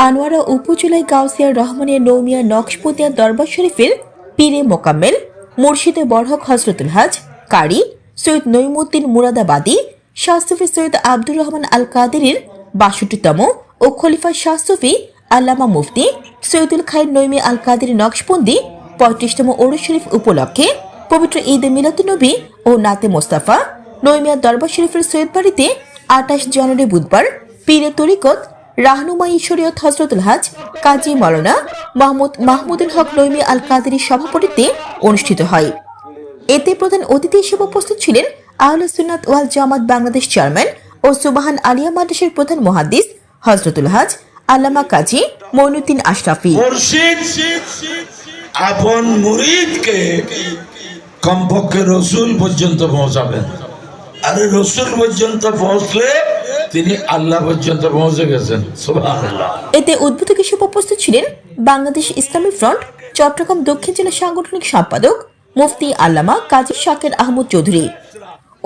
আনোয়ারা উপজেলায় গাউসিয়া রহমানের নৌমিয়া নকশপতিয়া দরবার শরীফের পীরে মোকাম্মেল, মুর্শিদে বরহক হজরতুল হাজ, কারি, সৈয়দ নইমুদ্দিন মুরাদাবাদী শাহসুফি সৈয়দ আব্দুর রহমান আল কাদেরের বাষট্টিতম ও খলিফা শাহসুফি আল্লামা মুফতি সৈয়দুল খাইর নইমি আল কাদের নকশবন্দি পঁয়ত্রিশতম ওরস শরীফ উপলক্ষে পবিত্র ঈদ মিলাদুনবী ও নাতে মোস্তাফা নৈমিয়া দরবার শরীফের সৈয়দ বাড়িতে আঠাশ জানুয়ারি বুধবার পীরে তরিকত রাহনুমাই ঈশ্বরীয় হজরতুল হাজ কাজী মৌলানা মাহমুদ মাহমুদুল হক নইমি আল কাদেরের সভাপতিত্বে অনুষ্ঠিত হয়। এতে প্রধান অতিথি হিসেবে উপস্থিত ছিলেন আহলে সুন্নাত ওয়াল জামাত বাংলাদেশ চেয়ারম্যান ও সুবাহান আলিয়া মাদ্রাসের প্রধান মহাদিস হজরতুল হাজ, আল্লামা কাজী মইনুদ্দিন আশরাফি। আপন মুরিদকে কমপক্ষে রসুল পর্যন্ত পৌঁছাবেন। আরে রসুল পর্যন্ত পৌঁছলে তিনি আল্লাহ পর্যন্ত পৌঁছে গেছেন। এতে উদ্বোধক হিসেবে উপস্থিত ছিলেন বাংলাদেশ ইসলামী ফ্রন্ট, চট্টগ্রাম দক্ষিণ জেলা সাংগঠনিক সম্পাদক মুফতি আল্লামা কাজী শাকের আহমদ চৌধুরী।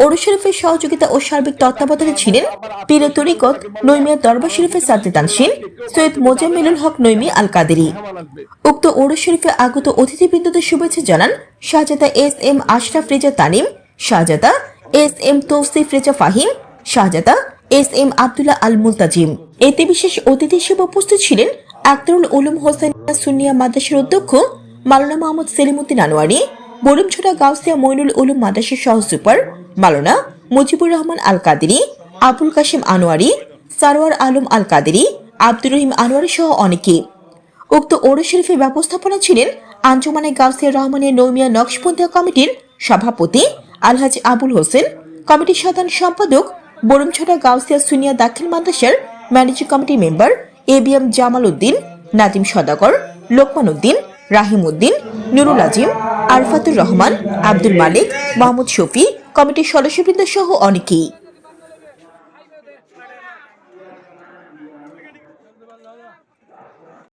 ওরু শরীফের সহযোগিতা ও সার্বিক তত্ত্বাবধানে ছিলেন পীরে তরিকত নৈমিয়া দরবার শরীফের সাদ্দে তানসিন সৈয়দ মোজাম্মেলুল হক নৈমি আল কাদেরি উক্ত ওরু শরীফে আগত অতিথিবৃন্দদের শুভেচ্ছা জানান Shahzada S M Ashraf Reza Tanim, Shahzada S M Tausif Reza Fahim, Shahzada S M Abdullah Al Multazim. এতে বিশেষ অতিথি হিসেবে উপস্থিত ছিলেন আক্তারুল উলুম হোসেন সুনিয়া মাদ্রাসার অধ্যক্ষ মালানা মোহাম্মদ সেলিমুদ্দিন আনোয়ারি বরুমছড়া গাউসিয়া মইনুল উলুম মাদ্রাসার সহ সুপার মালানা মুজিবুর রহমান আল কাদেরি, আবুল কাশিম আনোয়ারি, সারোয়ার আলম আল কাদেরি, আব্দুর রহিম আনোয়ারি সহ অনেকে। উক্ত ওরু শরীফের ব্যবস্থাপনা ছিলেন আঞ্জুমানে গাউসিয়া রহমানের নৌমিয়া নকশবন্দিয়া কমিটির সভাপতি আলহাজ আবুল হোসেন, কমিটির সাধারণ সম্পাদক বরুমছড়া, গাউসিয়া, সুনিয়া, দাখিল মাদ্রাসার managing committee member A B M Jamal Uddin Nazim Sadagar, Lokman Uddin, Rahim Uddin, Nurul Azim, Arfatur Rahman, Abdul Malik Mahmud Shafi কমিটির সদস্যবৃন্দ সহ অনেকেই।